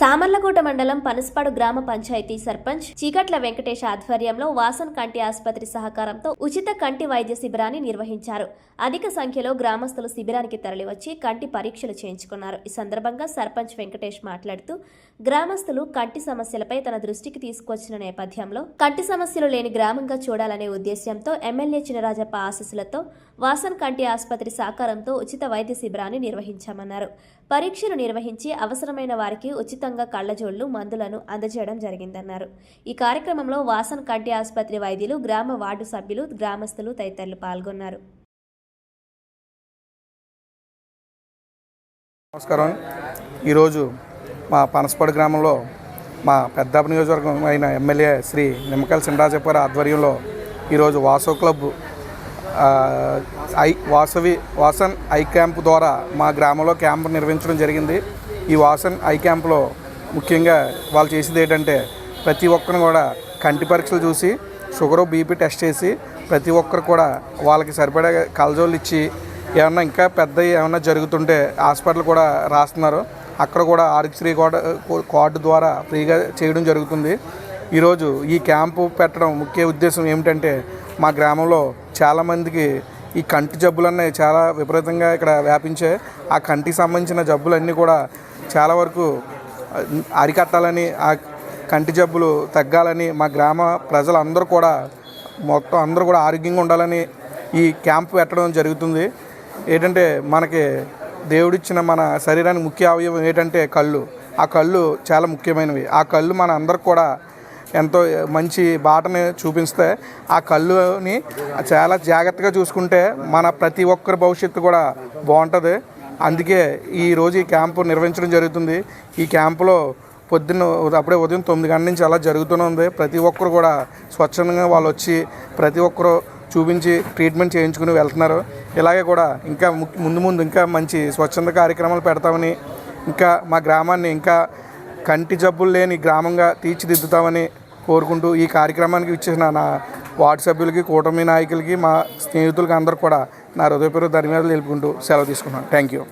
సామర్లకోట మండలం పనసపాడు గ్రామ పంచాయతీ సర్పంచ్ చీకట్ల వెంకటేష్ ఆధ్వర్యంలో వాసన్ కంటి ఆసుపత్రి సహకారంతో ఉచిత కంటి వైద్య శిబిరాన్ని నిర్వహించారు. అధిక సంఖ్యలో గ్రామస్తులు శిబిరానికి తరలివచ్చి కంటి పరీక్షలు చేయించుకున్నారు. ఈ సందర్భంగా సర్పంచ్ వెంకటేష్ మాట్లాడుతూ గ్రామస్తులు కంటి సమస్యలపై తన దృష్టికి తీసుకొచ్చిన నేపథ్యంలో కంటి సమస్యలు లేని గ్రామంగా చూడాలనే ఉద్దేశ్యంతో ఎమ్మెల్యే చినరాజప్ప ఆశీస్సులతో వాసన్ కంటి ఆసుపత్రి సహకారంతో ఉచిత వైద్య శిబిరాన్ని నిర్వహించామన్నారు. పరీక్షలు నిర్వహించి అవసరమైన వారికి ఉచిత ఉచితంగా కళ్ళజోళ్ళు మందులను అందజేయడం జరిగిందన్నారు. ఈ కార్యక్రమంలో వాసన్ కంటి ఆసుపత్రి వైద్యులు గ్రామ వార్డు సభ్యులు గ్రామస్తులు తదితరులు పాల్గొన్నారు. నమస్కారం. ఈరోజు మా పనసపాడు గ్రామంలో మా పెద్దాప నియోజకవర్గం అయిన ఎమ్మెల్యే శ్రీ నిమ్మకాయల సిండరాజప్పగారి ఆధ్వర్యంలో ఈరోజు వాసో club eye Vasavi Vasan eye camp ద్వారా మా గ్రామంలో క్యాంప్ నిర్వహించడం జరిగింది. ఈ వాసన్ ఐ క్యాంప్లో ముఖ్యంగా వాళ్ళు చేసేది ఏంటంటే ప్రతి ఒక్కరిని కూడా కంటి పరీక్షలు చూసి షుగరు బీపీ టెస్ట్ చేసి ప్రతి ఒక్కరు కూడా వాళ్ళకి సరిపడే కలజోళ్ళు ఇచ్చి ఏమన్నా ఇంకా పెద్ద ఏమన్నా జరుగుతుంటే హాస్పిటల్ కూడా రాస్తున్నారు. అక్కడ కూడా ఆరోగ్యశ్రీ కూడా కార్డు ద్వారా ఫ్రీగా చేయడం జరుగుతుంది. ఈరోజు ఈ క్యాంపు పెట్టడం ముఖ్య ఉద్దేశం ఏమిటంటే మా గ్రామంలో చాలామందికి ఈ కంటి జబ్బులన్నీ చాలా విపరీతంగా ఇక్కడ వ్యాపించాయి. ఆ కంటికి సంబంధించిన జబ్బులన్నీ కూడా చాలా వరకు అరికట్టాలని ఆ కంటి జబ్బులు తగ్గాలని మా గ్రామ ప్రజలందరూ కూడా మొత్తం అందరూ కూడా ఆరోగ్యంగా ఉండాలని ఈ క్యాంప్ పెట్టడం జరుగుతుంది. ఏంటంటే మనకి దేవుడిచ్చిన మన శరీరానికి ముఖ్య అవయవం ఏంటంటే కళ్ళు. ఆ కళ్ళు చాలా ముఖ్యమైనవి. ఆ కళ్ళు మన అందరికి కూడా ఎంతో మంచి బాటని చూపిస్తే ఆ కళ్ళుని చాలా జాగ్రత్తగా చూసుకుంటే మన ప్రతి ఒక్కరి భవిష్యత్తు కూడా బాగుంటుంది. అందుకే ఈరోజు ఈ క్యాంపు నిర్వహించడం జరుగుతుంది. ఈ క్యాంపులో పొద్దున్న అప్పుడే ఉదయం తొమ్మిది గంటల నుంచి అలా జరుగుతూనే ఉంది. ప్రతి ఒక్కరు కూడా స్వచ్ఛందంగా వాళ్ళు వచ్చి ప్రతి ఒక్కరు చూపించి ట్రీట్మెంట్ చేయించుకుని వెళ్తున్నారు. ఇలాగే కూడా ఇంకా ముందు ముందు ఇంకా మంచి స్వచ్ఛంద కార్యక్రమాలు పెడతామని ఇంకా మా గ్రామాన్ని ఇంకా కంటి జబ్బులు లేని గ్రామంగా తీర్చిదిద్దుతామని కోరుకుంటూ ఈ కార్యక్రమానికి ఇచ్చేసిన నా వార్డు సభ్యులకి కూటమి నాయకులకి మా స్నేహితులకి అందరూ కూడా నా హృదయపూర్వక ధన్యవాదాలు తెలుపుకుంటూ సెలవు తీసుకున్నాను థ్యాంక్ యూ